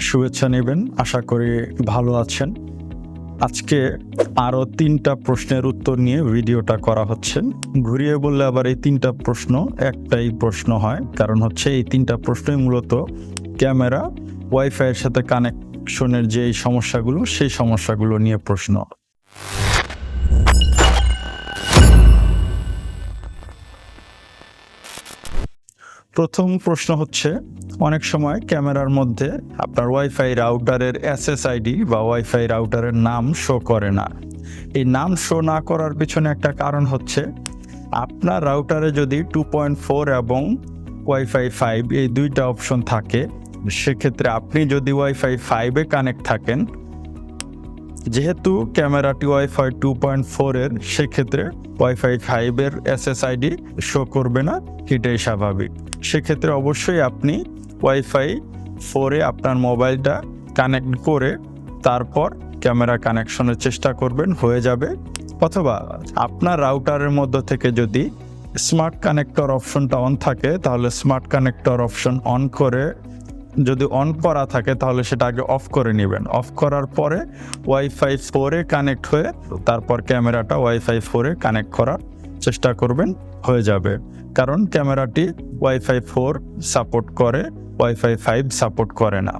শুভেচ্ছা নেবেন। আশা করি ভালো আছেন। আজকে আরও তিনটা প্রশ্নের উত্তর নিয়ে ভিডিওটা করা হচ্ছে। ঘুরিয়ে বললে আবার এই তিনটা প্রশ্ন, একটাই প্রশ্ন হয়। কারণ হচ্ছে এই তিনটা প্রশ্নই মূলত ক্যামেরা ওয়াইফাইয়ের সাথে কানেকশনের যে সমস্যাগুলো, সেই সমস্যাগুলো নিয়ে প্রশ্ন। প্রথম প্রশ্ন হচ্ছে অনেক সময় ক্যামেরার মধ্যে আপনার ওয়াইফাই রাউটারের এসএসআইডি বা ওয়াইফাই রাউটারের নাম শো করে না। এই নাম শো না করার পিছনে একটা কারণ হচ্ছে, আপনার রাউটারে যদি টু পয়েন্ট ফোর এবং ওয়াইফাই ফাইভ এই দুইটা অপশন থাকে, সেক্ষেত্রে আপনি যদি ওয়াইফাই ফাইভে কানেক্ট থাকেন, যেহেতু ক্যামেরাটি ওয়াইফাই টু পয়েন্ট ফোরের সেক্ষেত্রে ওয়াইফাই ফাইভের এসএসআইডি শো করবে না, এটাই স্বাভাবিক। সেক্ষেত্রে অবশ্যই আপনি ওয়াইফাই ফোরে আপনার মোবাইলটা কানেক্ট করে তারপর ক্যামেরা কানেকশনের চেষ্টা করবেন, হয়ে যাবে। অথবা আপনার রাউটারের মধ্য থেকে যদি স্মার্ট কানেক্টর অপশনটা অন থাকে, তাহলে স্মার্ট কানেক্টর অপশন অন করে যদি অন করা থাকে, তাহলে সেটা আগে অফ করে নেবেন। অফ করার পরে ওয়াইফাই ফোরে কানেক্ট হয়ে তারপর ক্যামেরাটা ওয়াইফাই ফোরে কানেক্ট করার চেষ্টা করবেন, হয়ে যাবে। কারণ ক্যামেরাটি ওয়াইফাই ফোর সাপোর্ট করে ওয়াইফাই ফাইভ সাপোর্ট করে না।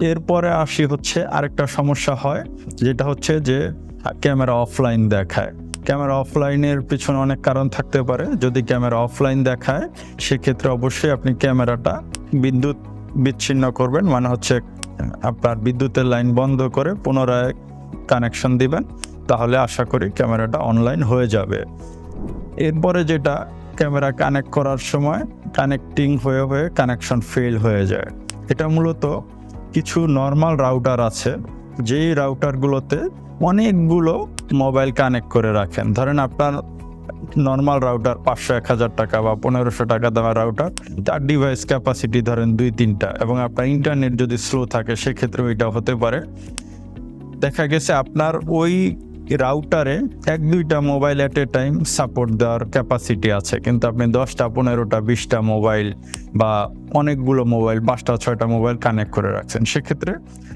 এরপরে আসি হচ্ছে আরেকটা সমস্যা হয়, যেটা হচ্ছে যে ক্যামেরা অফলাইন দেখায়। ক্যামেরা অফলাইনের পিছনে অনেক কারণ থাকতে পারে। যদি ক্যামেরা অফলাইন দেখায়, সেক্ষেত্রে অবশ্যই আপনি ক্যামেরাটা বিদ্যুৎ বিচ্ছিন্ন করবেন মানে হচ্ছে আপনার বিদ্যুতের লাইন বন্ধ করে পুনরায় কানেকশন দিবেন, তাহলে আশা করি ক্যামেরাটা অনলাইন হয়ে যাবে। এরপরে যেটা, ক্যামেরা কানেক্ট করার সময় কানেক্টিং হয়ে হয়ে কানেকশন ফেল হয়ে যায়। এটা মূলত কিছু নর্মাল রাউটার আছে, যেই রাউটারগুলোতে অনেকগুলো মোবাইল কানেক্ট করে রাখেন। ধরেন আপনার নর্মাল রাউটার পাঁচশো, এক হাজার টাকা বা পনেরোশো টাকা দামের রাউটার তার ডিভাইস ক্যাপাসিটি ধরেন দুই, তিনটা এবং আপনার ইন্টারনেট যদি স্লো থাকে সেক্ষেত্রে ওইটা হতে পারে। দেখা গেছে আপনার ওই রাউটারে এক, দুইটা mobile at a time support দেওয়ার ক্যাপাসিটি আছে। কিন্তু আপনি দশটা, পনেরোটা, বিশটা মোবাইল বা অনেকগুলো মোবাইল পাঁচটা, ছয়টা মোবাইল কানেক্ট করে রাখছেন, সেক্ষেত্রে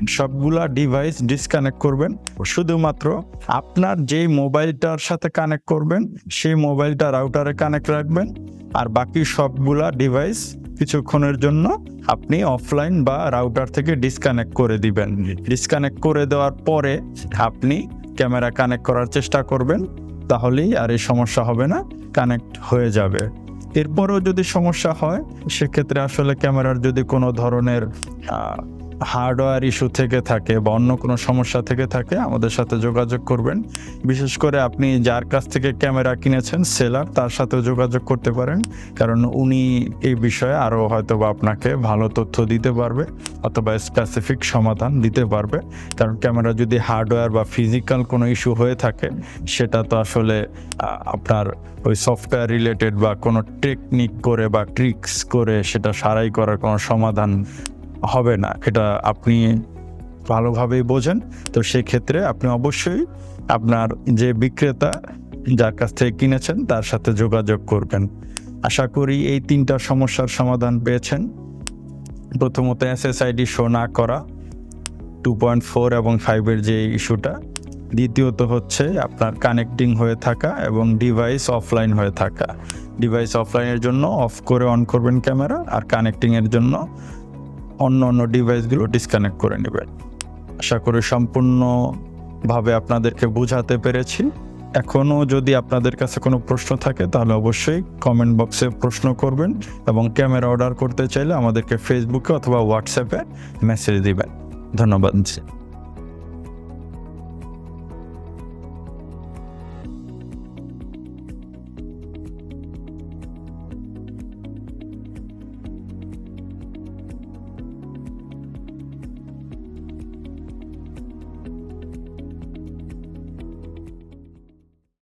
সবগুলা ডিভাইস ডিসকানেক্ট করবেন। শুধুমাত্র আপনার যেই মোবাইলটার সাথে কানেক্ট করবেন, সেই মোবাইলটা রাউটারে কানেক্ট রাখবেন, আর বাকি সবগুলা ডিভাইস কিছুক্ষণের জন্য আপনি অফলাইন বা রাউটার থেকে ডিসকানেক্ট করে দিবেন। ডিসকানেক্ট করে দেওয়ার পরে আপনি ক্যামেরা কানেক্ট করার চেষ্টা করবেন, তাহলেই আর এই সমস্যা হবে না, কানেক্ট হয়ে যাবে। এরপরেও যদি সমস্যা হয়, সেক্ষেত্রে আসলে ক্যামেরার যদি কোনো ধরনের হার্ডওয়্যার ইস্যু থেকে থাকে বা অন্য কোনো সমস্যা থেকে থাকে, আমাদের সাথে যোগাযোগ করবেন। বিশেষ করে আপনি যার কাছ থেকে ক্যামেরা কিনেছেন, সেলার, তার সাথেও যোগাযোগ করতে পারেন। কারণ উনি এই বিষয়ে আরও হয়তো বা আপনাকে ভালো তথ্য দিতে পারবে অথবা স্পেসিফিক সমাধান দিতে পারবে। কারণ ক্যামেরা যদি হার্ডওয়্যার বা ফিজিক্যাল কোনো ইস্যু হয়ে থাকে, সেটা তো আসলে আপনার ওই সফটওয়্যার রিলেটেড বা কোনো টেকনিক করে বা ট্রিক্স করে সেটা সারাই করার কোনো সমাধান হবে না এটা আপনি ভালোভাবেই বোঝেন। তো সেক্ষেত্রে আপনি অবশ্যই আপনার যে বিক্রেতা যার কাছ থেকে কিনেছেন, তার সাথে যোগাযোগ করবেন। আশা করি এই তিনটা সমস্যার সমাধান পেয়েছেন। প্রথমত এসএসআইডি শো না করা টু পয়েন্ট ফোর এবং ফাইভের যে ইস্যুটা দ্বিতীয়ত হচ্ছে আপনার কানেক্টিং হয়ে থাকা এবং ডিভাইস অফলাইন হয়ে থাকা। ডিভাইস অফলাইনের জন্য অফ করে অন করবেন ক্যামেরা আর কানেক্টিংয়ের জন্য অন্য অন্য ডিভাইসগুলো ডিসকানেক্ট করে নেবেন। আশা করি সম্পূর্ণভাবে আপনাদেরকে বোঝাতে পেরেছি। এখনও যদি আপনাদের কাছে কোনো প্রশ্ন থাকে, তাহলে অবশ্যই কমেন্ট বক্সে প্রশ্ন করবেন এবং ক্যামেরা অর্ডার করতে চাইলে আমাদেরকে ফেসবুকে অথবা হোয়াটসঅ্যাপে মেসেজ দিবেন। ধন্যবাদ।